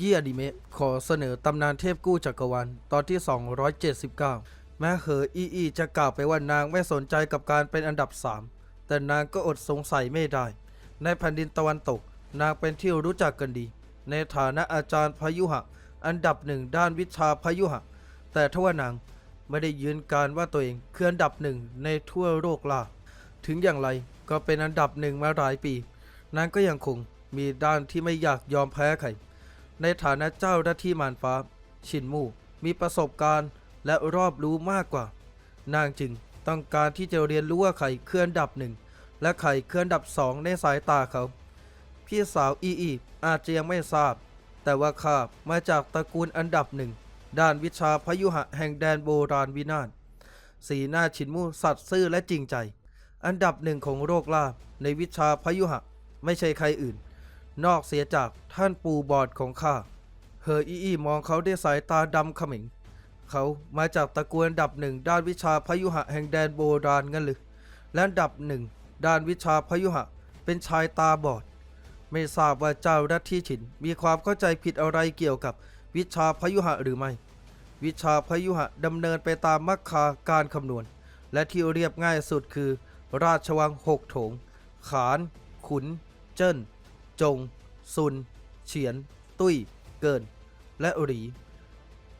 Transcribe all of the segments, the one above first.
ยี้อนิเมะขอเสนอตำนานเทพกู้จักรวาลตอนที่ 279 แม้เหออีอีจะกล่าวไปว่านางไม่สนใจกับการเป็นอันดับ 3 แต่นางก็อดสงสัยไม่ได้ ในแผ่นดินตะวันตก นางเป็นที่รู้จักกันดี ในฐานะอาจารย์พยุหะ อันดับหนึ่งด้านวิชาพยุหะ แต่ทว่านางไม่ได้ยืนการว่าตัวเองคืออันดับหนึ่งในทั่วโลกล่าถึงอย่างไรก็เป็นอันดับหนึ่งมาหลายปี นางก็ยังคงมีด้านที่ไม่อยากยอมแพ้ใคร ในฐานะเจ้าหน้าที่มารฟ้า ชินมู่มีประสบการณ์และรอบรู้มากกว่า นางจึงต้องการที่จะเรียนรู้ว่าใครคืออันดับหนึ่งและใครคืออันดับสองในสายตาเขา พี่สาวอีอีอาจจะยังไม่ทราบ แต่ว่าข้ามาจากตระกูลอันดับหนึ่งด้านวิชาพยุหะแห่งแดนโบราณวินาศสีหน้าชินมู่สัตย์ซื่อและจริงใจ อันดับหนึ่งของโลกล่าในวิชาพยุหะ ไม่ใช่ใครอื่น นอกเสียจากท่านปูบอดของข้า เฮออีอีมองเขาด้วยสายตาดำขมิง เขามาจากตระกูลอันดับหนึ่งด้านวิชาพยุหะแห่งแดนโบราณงั้นหรือ และดับหนึ่งด้านวิชาพยุหะเป็นชายตาบอด ไม่ทราบว่าเจ้าดัตที่ฉิน มีความเข้าใจผิดอะไรเกี่ยวกับวิชาพยุหะหรือไม่ วิชาพยุหะดำเนินไปตามมรรคาการคำนวณ และที่เรียบง่ายสุดคือ ราชวังหกโถง ขาน ขุน เจิ้น จง ซุน เฉียน ตุ้ย เกิน และหรี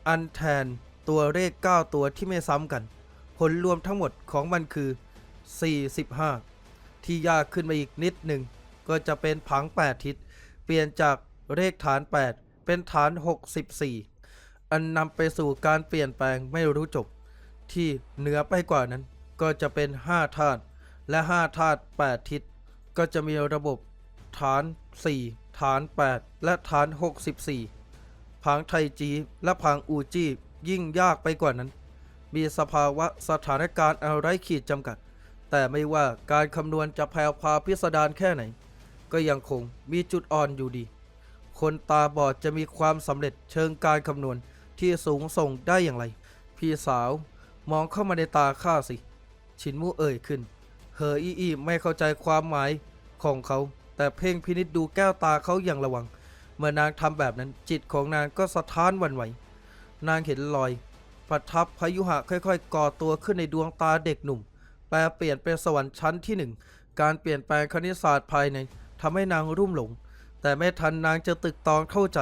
อันแทนตัวเลข 9 ตัวที่ไม่ซ้ำกัน ผลรวมทั้งหมดของมันคือ 45 ที่ยากขึ้นมาอีกนิดหนึ่ง ก็จะเป็นผัง 8 ทิศ เปลี่ยนจากเลขฐาน 8 เป็นฐาน 64 อันนำไปสู่การเปลี่ยนแปลงไม่รู้จบ ที่เหนือไปกว่านั้น ก็จะเป็น 5 ธาตุและ 5 ธาตุ8ทิศ ก็จะมีระบบ ฐาน 4 ฐาน 8 และฐาน 64ผังไทจีและผังอูจียิ่งยากไปกว่านั้น มีสภาวะสถานการณ์อะไรขีดจำกัด แต่ไม่ว่าการคำนวณจะแพรวพาพิสดารแค่ไหน ก็ยังคงมีจุดอ่อนอยู่ดี คนตาบอดจะมีความสำเร็จเชิงการคำนวณที่สูงส่งได้อย่างไร พี่สาวมองเข้ามาในตาข้าสิ ชินมูเอ่ยขึ้น เฮออีอีไม่เข้าใจความหมายของเขา แต่เพ่งพินิษดูแก้วตาเขาอย่างระวัง เมื่อนางทำแบบนั้นจิตของนางก็สะท้านวันไหว นางเห็นรอย ประทับพยุหะค่อยๆ ก่อตัวขึ้นในดวงตาเด็กหนุ่ม แปลเปลี่ยนเป็นสวรรค์ชั้นที่หนึ่งการเปลี่ยนแปลงคณิตศาสตร์ภายในทำให้นางรุ่มหลง แต่ไม่ทันนางจะตึกตองเข้าใจ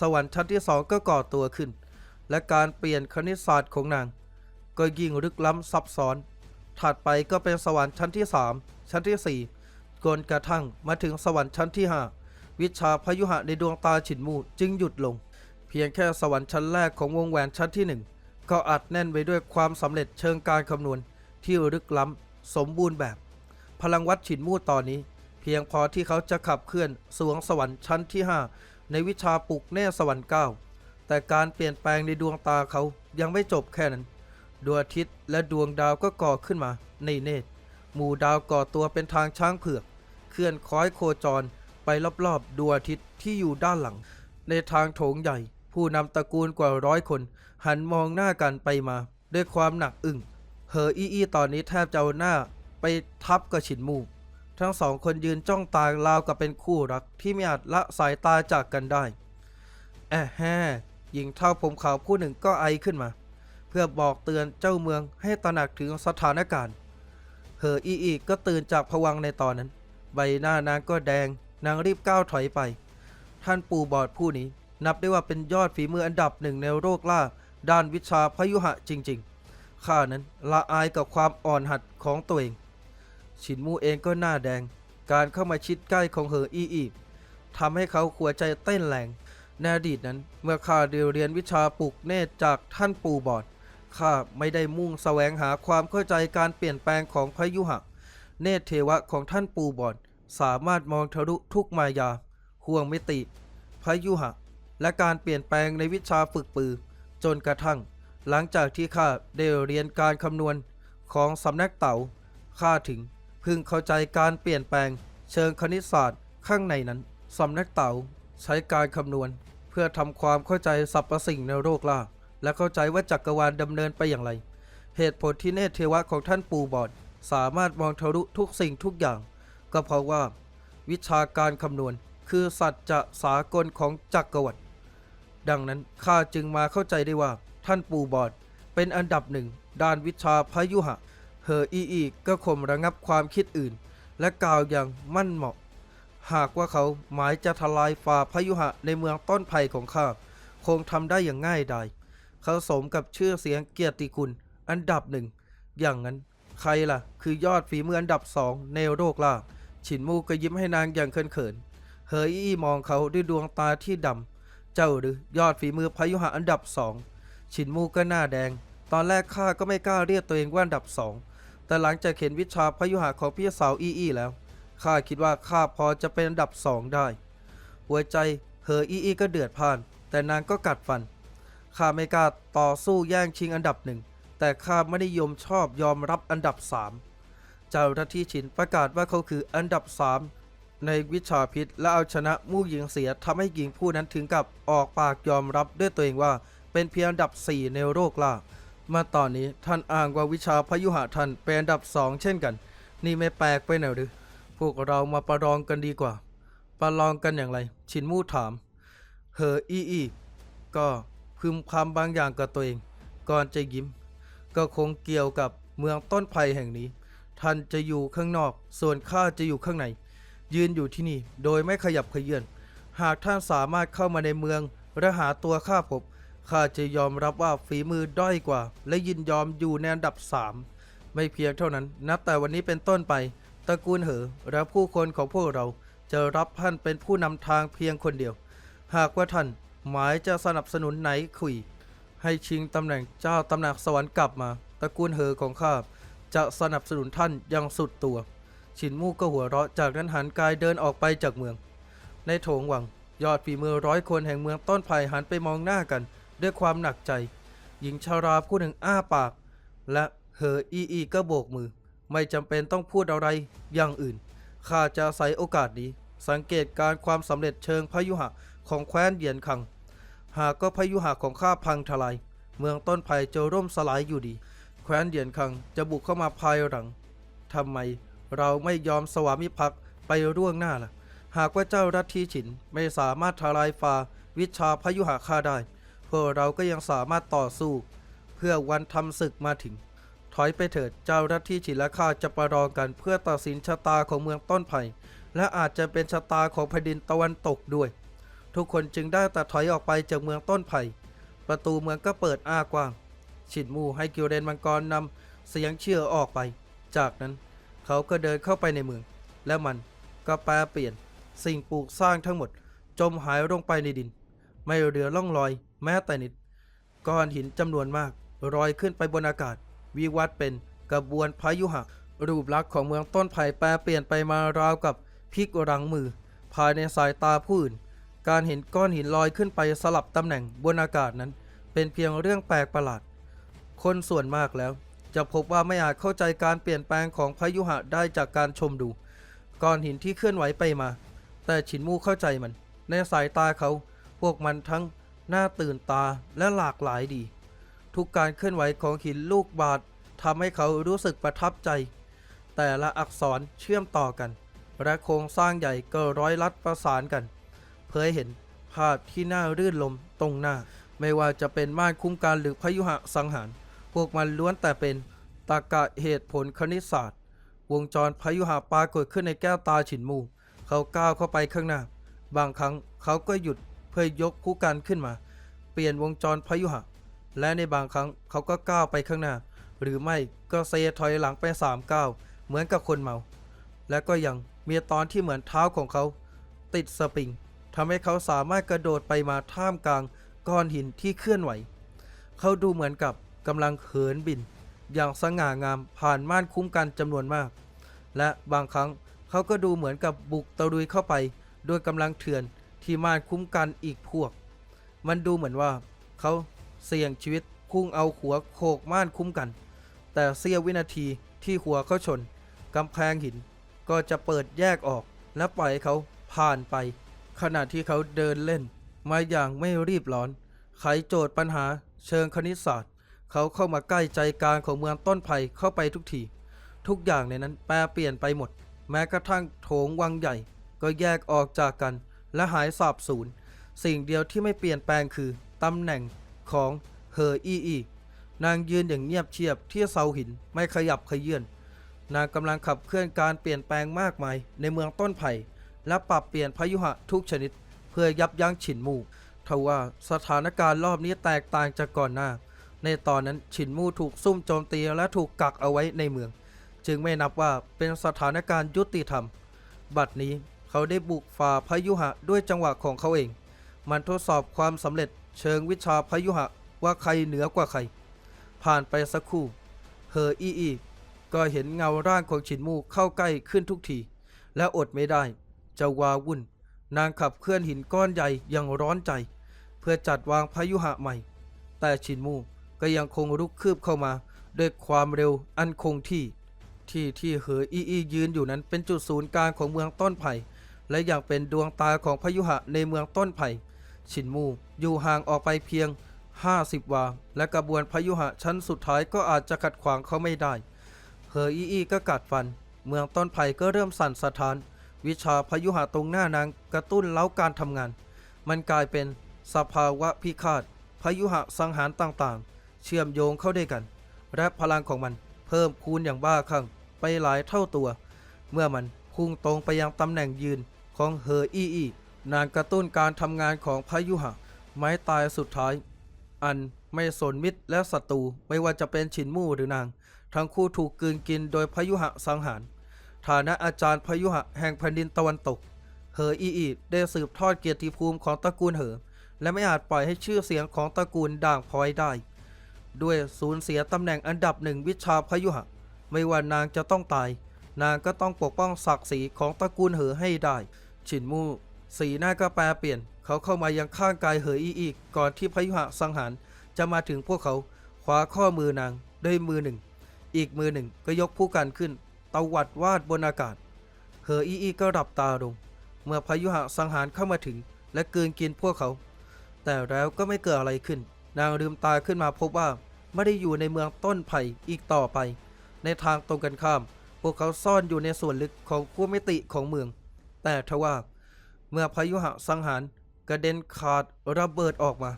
สวรรค์ชั้นที่สองก็ก่อตัวขึ้น และการเปลี่ยนคณิตศาสตร์ของนาง ก็ยิ่งลึกล้ำซับซ้อน ถัดไปก็เป็นสวรรค์ชั้นที่3ชั้นที่4 จนกระทั่งมาถึงสวรรค์ชั้นที่ 5 วิชาพยุหะในดวงตาฉินมูจึงหยุดลง เพียงแค่สวรรค์ชั้นแรกของวงแหวนชั้นที่ 1 ก็อัดแน่นไปด้วยความสำเร็จเชิงการคำนวณที่ลึกล้ำสมบูรณ์แบบ พลังวัดฉินมูตอนนี้ เพียงพอที่เขาจะขับเคลื่อนสวงสวรรค์ชั้นที่ 5 ในวิชาปลุกแน่สวรรค์9แต่การเปลี่ยนแปลงในดวงตาเขายังไม่จบแค่นั้น ดวงอาทิตย์และดวงดาวก็ก่อขึ้นมาในเนตรหมู่ดาวก่อตัวเป็นทางช้างเผือก เคลื่อนคล้อยโคจรไปรอบๆดวงอาทิตย์ที่อยู่ด้านหลัง ในทางโถงใหญ่ ผู้นำตระกูลกว่าร้อยคน หันมองหน้ากันไปมา ด้วยความหนักอึ้งเฮออีอีตอนนี้แทบจะเอาหน้าไปทับกับฉินมูทั้งสองคนยืนจ้องตาราวกับเป็นคู่รักที่ไม่อาจละสายตาจากกันได้ แอะแฮ่หญิงเท่าผมขาวผู้หนึ่งก็ไอขึ้นมา เพื่อบอกเตือนเจ้าเมืองให้ตระหนักถึงสถานการณ์เฮออีอีก็ตื่นจากผวังในตอนนั้น ใบหน้านางก็แดง นางรีบก้าวถอยไป ท่านปู่บอดผู้นี้ นับได้ว่าเป็นยอดฝีมืออันดับหนึ่งในโลกล่า ด้านวิชาพยุหะจริง ๆ ข้านั้นละอายกับความอ่อนหัดของตัวเอง ชินมูเองก็หน้าแดง การเข้ามาชิดใกล้ของเหออีอีทำให้เขาขัวใจเต้นแรงในอดีตนั้นเมื่อข้าเรียนวิชาปลุกเนตรจากท่านปู่บอดข้าไม่ได้มุ่งแสวงหาความเข้าใจการเปลี่ยนแปลงของพยุหะ เนตรเทวะของท่านปูบอดสามารถมองทะลุทุกมายา ห่วงมิติ พยุหะ และการเปลี่ยนแปลงในวิชาฝึกปือ จนกระทั่ง หลังจากที่ข้าได้เรียนการคำนวณของสำนักเต๋าข้าถึงพึงเข้าใจการเปลี่ยนแปลง เชิงคณิตศาสตร์ข้างในนั้นสำนักเต๋าใช้การคำนวณ เพื่อทำความเข้าใจสรรพสิ่งในโลกล่าและเข้าใจว่าจักรวาลดำเนินไปอย่างไร เหตุผลที่เนตเทวะของท่านปูบอด สามารถมองทะลุทุกสิ่งทุกอย่าง ก็เพราะว่า วิชาการคำนวณคือสัจจะสากลของจักรวรรดิดังนั้นข้าจึงมาเข้าใจได้ว่าท่านปู่บอดเป็นอันดับหนึ่งด้านวิชาพยุหะเหออีอีก็ข่มระงับความคิดอื่น และกล่าวอย่างมั่นเหมาะ หากว่าเขาหมายจะทลายฝ่าพยุหะในเมืองต้นไผ่ของข้าคงทำได้อย่างง่ายดายเขาสมกับชื่อเสียงเกียรติคุณอันดับหนึ่ง อย่างนั้น ใครล่ะ คือยอดฝีมืออันดับสองในโลกล่าฉินมูก็ยิ้มให้นางอย่างเขินๆเฮยอี้มองเขาด้วยดวงตาที่ดำ เจ้าหรือยอดฝีมือพยุหะอันดับสองฉินมูก็หน้าแดง ตอนแรกข้าก็ไม่กล้าเรียกตัวเองว่าอันดับสอง แต่หลังจากเห็นวิชาพยุหะของพี่สาวอี้อี้แล้ว ข้าคิดว่าข้าพอจะเป็นอันดับสองได้ หัวใจเฮออี้อี้ก็เดือดพ่าน แต่นางก็กัดฟัน ข้าไม่กล้าต่อสู้แย่งชิงอันดับหนึ่ง แต่ข้าไม่ได้ยอมชอบยอมรับอันดับสามเจ้าหน้าที่ฉินประกาศว่าเขาคืออันดับสามในวิชาพิษและเอาชนะมู่หญิงเสียทำให้หญิงผู้นั้นถึงกับออกปากยอมรับด้วยตัวเองว่า เป็นเพียงอันดับสี่ในโลกล่ามาตอนนี้ท่านอ้างว่าวิชาพยุหะท่านเป็นอันดับสองเช่นกัน นี่ไม่แปลกไปหน่อยหรือ พวกเรามาประลองกันดีกว่า ประลองกันอย่างไร ชินมู่ถามเหออีอีก็พึมพำบางอย่างกับตัวเอง ก่อนจะยิ้ม ก็คงเกี่ยวกับเมืองต้นไผ่แห่งนี้ ท่านจะอยู่ข้างนอก ส่วนข้าจะอยู่ข้างใน ยืนอยู่ที่นี่โดยไม่ขยับเขยื่อน หากท่านสามารถเข้ามาในเมืองและหาตัวข้าพบข้าจะยอมรับว่าฝีมือด้อยกว่า และยินยอมอยู่ในอันดับสามไม่เพียงเท่านั้น นับแต่วันนี้เป็นต้นไปตระกูลเหอและผู้คนของพวกเราจะรับท่านเป็นผู้นำทางเพียงคนเดียว หากว่าท่านหมายจะสนับสนุนไหนคุย ให้ชิงตำแหน่งเจ้าตำหนักสวรรค์กลับมา ตระกูลเหอของข้าจะสนับสนุนท่านอย่างสุดตัวฉินมู่ก็หัวเราะจากนั้นหันกายเดินออกไปจากเมือง ในโถงวัง ยอดฝีมือร้อยคนแห่งเมืองต้นไผ่หันไปมองหน้ากัน ด้วยความหนักใจ หญิงชาราผู้หนึ่งอ้าปาก และเหออีอีก็โบกมือ ไม่จำเป็นต้องพูดอะไรอย่างอื่นข้าจะอาศัยโอกาสนี้ สังเกตการความสำเร็จเชิงพยุหะของแคว้นเหยียนคัง หากก็พยุหะของข้าพังทลาย เมืองต้นไผ่จะร่มสลายอยู่ดี แคว้นเหยียนคังจะบุกเข้ามาภายหลังทำไมเราไม่ยอมสวามิภักดิ์ไปร่วงหน้าล่ะ หากว่าเจ้ารัตทีฉินไม่สามารถทลายฟ้าวิชาพยุหะข้าได้ พวกเราก็ยังสามารถต่อสู้ เพื่อวันทำศึกมาถึง ถอยไปเถิดเจ้ารัตที่ฉินและข้าจะประลองกันเพื่อตัดสินชะตาของเมืองต้นไผ่และอาจจะเป็นชะตาของแผ่นดินตะวันตกด้วย ทุกคนจึงได้แต่ถอยออกไปจากเมืองต้นไผ่ ประตูเมืองก็เปิดอ้ากว้างฉินมูให้กิวเรนมังกรนำเสียงเชื่อออกไป จากนั้นเขาก็เดินเข้าไปในเมือง และมันก็แปลเปลี่ยน สิ่งปลูกสร้างทั้งหมด จมหายลงไปในดิน ไม่เหลือร่องรอย แม้แต่นิด ก้อนหินจำนวนมากลอยขึ้นไปบนอากาศ วิวัฒเป็นกระบวนพายุหะรูปลักษณ์ของเมืองต้นไผ่แปรเปลี่ยนไปมาราวกับพลิกรังมือ ภายในสายตาผู้อื่น การเห็นก้อนหินลอยขึ้นไปสลับตำแหน่งบนอากาศนั้น เป็นเพียงเรื่องแปลกประหลาด คนส่วนมากแล้ว จะพบว่าไม่อาจเข้าใจการเปลี่ยนแปลงของพายุหะได้จากการชมดู ก้อนหินที่เคลื่อนไหวไปมา แต่ฉินมู่เข้าใจมัน ในสายตาเขาพวกมันทั้งน่าตื่นตาและหลากหลายดี ทุกการเคลื่อนไหวของหินลูกบาศก์ทำให้เขารู้สึกประทับใจ แต่ละอักษรเชื่อมต่อกันและโครงสร้างใหญ่ก็ร้อยลัดประสานกัน เผยเห็นภาพที่น่ารื่นลมตรงหน้า ไม่ว่าจะเป็นม่านคุ้มกันหรือพยุหะสังหาร พวกมันล้วนแต่เป็นตรรกะเหตุผลคณิตศาสตร์ วงจรพยุหะปรากฏขึ้นในแก้วตาฉินมู เขาก้าวเข้าไปข้างหน้า บางครั้งเขาก็หยุดเพื่อยกผู้กันขึ้นมา เปลี่ยนวงจรพยุหะ และในบางครั้งเขาก็ก้าวไปข้างหน้า หรือไม่ก็เซถอยหลังไปสามก้าวเหมือนกับคนเมา และก็ยังมีตอนที่เหมือนเท้าของเขา ติดสปริง ทำให้เขาสามารถกระโดดไปมาท่ามกลางก้อนหินที่เคลื่อนไหว เขาดูเหมือนกับกำลังเหินบิน อย่างสง่างามผ่านม่านคุ้มกันจำนวนมาก และบางครั้งเขาก็ดูเหมือนกับบุกตะลุยเข้าไปด้วยกำลังเถื่อนที่ม่านคุ้มกันอีกพวก มันดูเหมือนว่า เขาเสี่ยงชีวิตพุ่งเอาหัวโขกม่านคุ้มกัน แต่เสี้ยววินาทีที่หัวเขาชนกำแพงหิน ก็จะเปิดแยกออกและปล่อยเขาผ่านไป ขณะที่เขาเดินเล่น มาอย่างไม่รีบร้อน ไขโจทย์ปัญหา เชิงคณิตศาสตร์ เขาเข้ามาใกล้ใจกลางของเมืองต้นไผ่เข้าไปทุกที ทุกอย่างในนั้นแปรเปลี่ยนไปหมด แม้กระทั่งโถงวังใหญ่ ก็แยกออกจากกัน และหายสาบสูญ สิ่งเดียวที่ไม่เปลี่ยนแปลงคือตำแหน่งของเฮออีอี นางยืนอย่างเงียบเชียบที่เสาหินไม่ขยับขยื่น นางกำลังขับเคลื่อนการเปลี่ยนแปลงมากมายในเมืองต้นไผ่ และปรับเปลี่ยนพายุหะทุกชนิด เพื่อยับยั้งฉินมู่ทว่าสถานการณ์รอบนี้แตกต่างจากก่อนหน้า ในตอนนั้นฉินมู่ถูกซุ่มโจมตีและถูกกักเอาไว้ในเมือง จึงไม่นับว่าเป็นสถานการณ์ยุติธรรม บัดนี้เขาได้บุกฝ่าพายุหะด้วยจังหวะของเขาเอง มันทดสอบความสำเร็จเชิงวิชาพายุหะว่าใครเหนือกว่าใคร ผ่านไปสักครู่เฮออีอีก็เห็นเงาร่างของฉินมู่เข้าใกล้ขึ้นทุกที และอดไม่ได้ จะวาวุ่น นางขับเคลื่อนหินก้อนใหญ่อย่างร้อนใจ เพื่อจัดวางพายุหะใหม่ แต่ฉินมู่ก็ยังคงรุกคืบเข้ามา ด้วยความเร็วอันคงที่ ที่ที่เหออีอียืนอยู่นั้นเป็นจุดศูนย์กลางของเมืองต้นไผ่ และยังเป็นดวงตาของพายุหะในเมืองต้นไผ่ฉินมู่อยู่ห่างออกไปเพียง 50 วา และกระบวนพายุหะชั้นสุดท้ายก็อาจจะขัดขวางเขาไม่ได้ เหออีอีก็กัดฟัน เมืองต้นไผ่ก็เริ่มสั่นสะท้าน วิชาพายุหะตรงหน้านางกระตุ้นเล้าการทำงาน มันกลายเป็นสภาวะพิฆาตพายุหะสังหารต่างๆ เชื่อมโยงเข้าด้วยกัน และพลังของมันเพิ่มคูณอย่างบ้าคลั่งไปหลายเท่าตัว เมื่อมันพุ่งตรงไปยังตำแหน่งยืนของเฮออีอีนางกระตุ้นการทำงานของพายุหะ ไม้ตายสุดท้าย อันไม่สนมิตรและศัตรูไม่ว่าจะเป็นฉินมู่หรือนาง ทั้งคู่ถูกกืนกินโดยพายุหะสังหาร ฐานะอาจารย์พยุหะแห่งแผ่นดินตะวันตก เหออีอีได้สืบทอดเกียรติภูมิของตระกูลเหอ และไม่อาจปล่อยให้ชื่อเสียงของตระกูลด่างพ้อยได้ ด้วยสูญเสียตำแหน่งอันดับหนึ่งวิชาพยุหะ ไม่ว่านางจะต้องตาย นางก็ต้องปกป้องศักดิ์ศรีของตระกูลเหอให้ได้ ฉินมู่ สีหน้าก็แปรเปลี่ยน เขาเข้ามายังข้างกายเหออีอีกก่อนที่พยุหะสังหารจะมาถึงพวกเขาคว้าข้อมือนางด้วยมือหนึ่ง อีกมือหนึ่งก็ยกผู้กันขึ้น ตวัดวาดบนอากาศ เหออีอีก็หลับตาลง เมื่อพายุหะสังหารเข้ามาถึง และกืนกินพวกเขา แต่แล้วก็ไม่เกิดอะไรขึ้น นางลืมตาขึ้นมาพบว่าไม่ได้อยู่ในเมืองต้นไผ่อีกต่อไป ในทางตรงกันข้าม พวกเขาซ่อนอยู่ในส่วนลึกของขั้วมิติของเมือง แต่ทว่า เมื่อพายุหะสังหารกระเด็นขาดระเบิดออกมา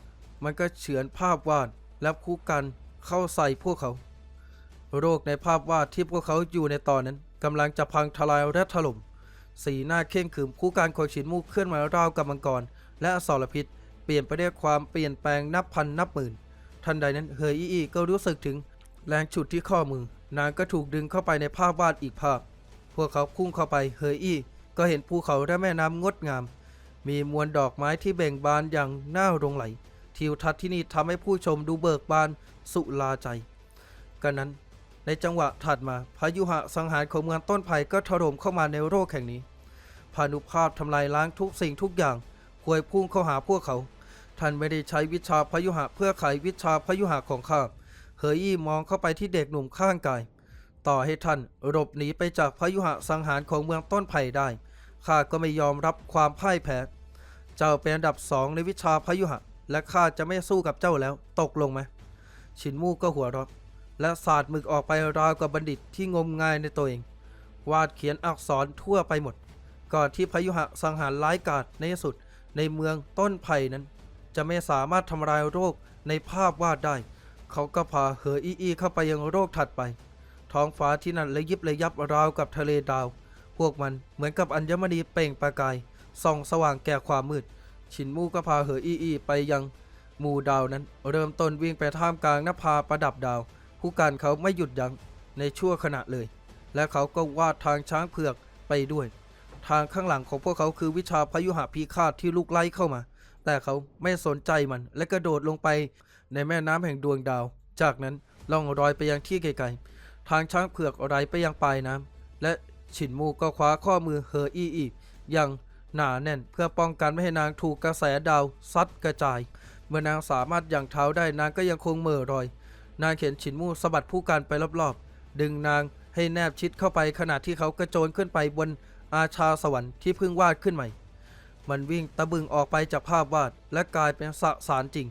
มันก็เฉือนภาพวาดและคู่กันเข้าใส่พวกเขา โรคในภาพวาดที่พวกเขาอยู่ในตอนนั้นกำลังจะพังทลายและถล่ม สีหน้าเข่งขรึมคู่การของฉินมูกเคลื่อนมาราวกับมังกร และอสรพิษ เปลี่ยนไปด้วยความเปลี่ยนแปลงนับพันนับหมื่น ทันใดนั้นเฮยอีอีก็รู้สึกถึงแรงฉุดที่ข้อมือ นางก็ถูกดึงเข้าไปในภาพวาดอีกภาพ พวกเขาพุ่งเข้าไปเฮยอีก็เห็นภูเขาและแม่น้ำงดงาม มีมวลดอกไม้ที่เบ่งบานอย่างน่ารงไหล ทิวทัศน์ที่นี่ทำให้ผู้ชมดูเบิกบานสุลาใจกันนั้น ในจังหวะถัดมาพายุหะสังหารของเมืองต้นไผ่ก็ถล่มเข้ามาในโรคแห่งนี้พานุภาพทำลายล้างทุกสิ่งทุกอย่างพวยพุ่งเข้าหาพวกเขา ท่านไม่ได้ใช้วิชาพายุหะเพื่อไขวิชาพายุหะของข้าเฮยอี้มองเข้าไปที่เด็กหนุ่มข้างกาย ต่อให้ท่านหลบหนีไปจากพายุหะสังหารของเมืองต้นไผ่ได้ข้าก็ไม่ยอมรับความพ่ายแพ้เจ้าเป็นอันดับสองในวิชาพายุหะ และข้าจะไม่สู้กับเจ้าแล้ว ตกลงไหมชินมู่ก็หัวเราะ และสาดหมึกออกไปราวกับบัณฑิตที่งมงายในตัวเอง วาดเขียนอักษรทั่วไปหมด ก่อนที่พยุหะสังหารร้ายกาจในที่สุดในเมืองต้นไผ่นั้น จะไม่สามารถทำลายโรคในภาพวาดได้ เขาก็พาเหออีอีเข้าไปยังโรคถัดไป ท้องฟ้าที่นั่นระยิบระยับราวกับทะเลดาว พวกมันเหมือนกับอัญมณีเปล่งประกายส่องสว่างแก่ความมืด ชินมู่ก็พาเหออีอีไปยังหมู่ดาวนั้น เริ่มต้นวิ่งไปท่ามกลางนภาประดับดาว ผู้การเขาไม่หยุดยั้งในชั่วขณะเลย และเขาก็วาดทางช้างเผือกไปด้วย ทางข้างหลังของพวกเขาคือวิชาพยุหะพีฆาตที่ลุกไล่เข้ามา แต่เขาไม่สนใจมันและกระโดดลงไปในแม่น้ำแห่งดวงดาว จากนั้นล่องรอยไปยังที่ไกลๆ ทางช้างเผือกไหลไปยังปลายน้ำและฉินมูก็คว้าข้อมือเฮออีอีอย่างหนาแน่นเพื่อป้องกันไม่ให้นางถูกกระแสดาวซัดกระจาย เมื่อนางสามารถย่างเท้าได้นางก็ยังคงเหม่อรอย นางเข็นฉินมู่สะบัดผู้การไปรอบๆ ดึงนางให้แนบชิดเข้าไปขณะที่เขากระโจนขึ้นไปบนอาชาสวรรค์ที่เพิ่งวาดขึ้นใหม่ มันวิ่งตะบึงออกไปจากภาพวาด และกลายเป็นสสารจริง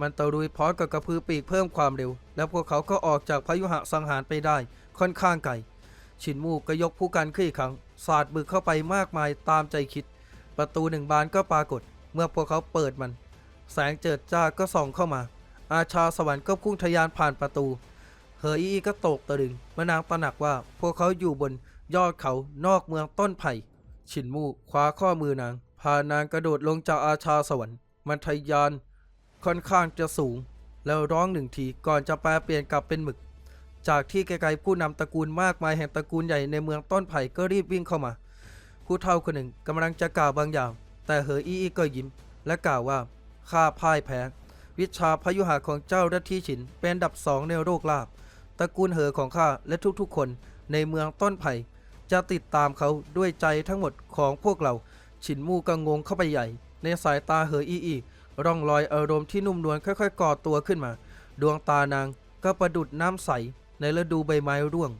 มันตะลุยพร้อมกับกระพือปีกเพิ่มความเร็ว แล้วพวกเขาก็ออกจากพายุหะสังหารไปได้ค่อนข้างไกลฉินมู่ก็ยกผู้กันขึ้นอีกครั้งสาดบึกเข้าไปมากมายตามใจคิด ประตูหนึ่งบานก็ปรากฏ เมื่อพวกเขาเปิดมัน แสงเจิดจ้าก็ส่องเข้ามา อาชาสวรรค์ก็พุ่งทะยานผ่านประตู เฮออีก็ตกตะลึงมื่อนางตระหนักว่าพวกเขาอยู่บนยอดเขานอกเมืองต้นไผ่ฉินมูคว้าข้อมือนาง พานางกระโดดลงจากอาชาสวรรค์ มันทะยานค่อนข้างจะสูง แล้วร้องหนึ่งทีก่อนจะแปลเปลี่ยนกลับเป็นหมึก จากที่ไกลๆผู้นำตระกูลมากมายแห่งตระกูลใหญ่ในเมืองต้นไผ่ก็รีบวิ่งเข้ามา ผู้เฒ่าคนหนึ่งกำลังจะกล่าวบางอย่าง แต่เหออี้ก็ยิ้มและกล่าวว่าข้าพ่ายแพ้ วิชาพยุหะของเจ้ารัตทีฉิน เป็นดับสองในโลกลาบตระกูลเหอของข้าและทุกๆคนในเมืองต้นไผ่จะติดตามเขาด้วยใจทั้งหมดของพวกเรา ฉินมู่ก็งงเข้าไปใหญ่ ในสายตาเหออีอีร่องรอยอารมณ์ที่นุ่มนวลค่อยๆก่อตัวขึ้นมา ดวงตานางก็ประดุดน้ำใสในฤดูใบไม้ร่วง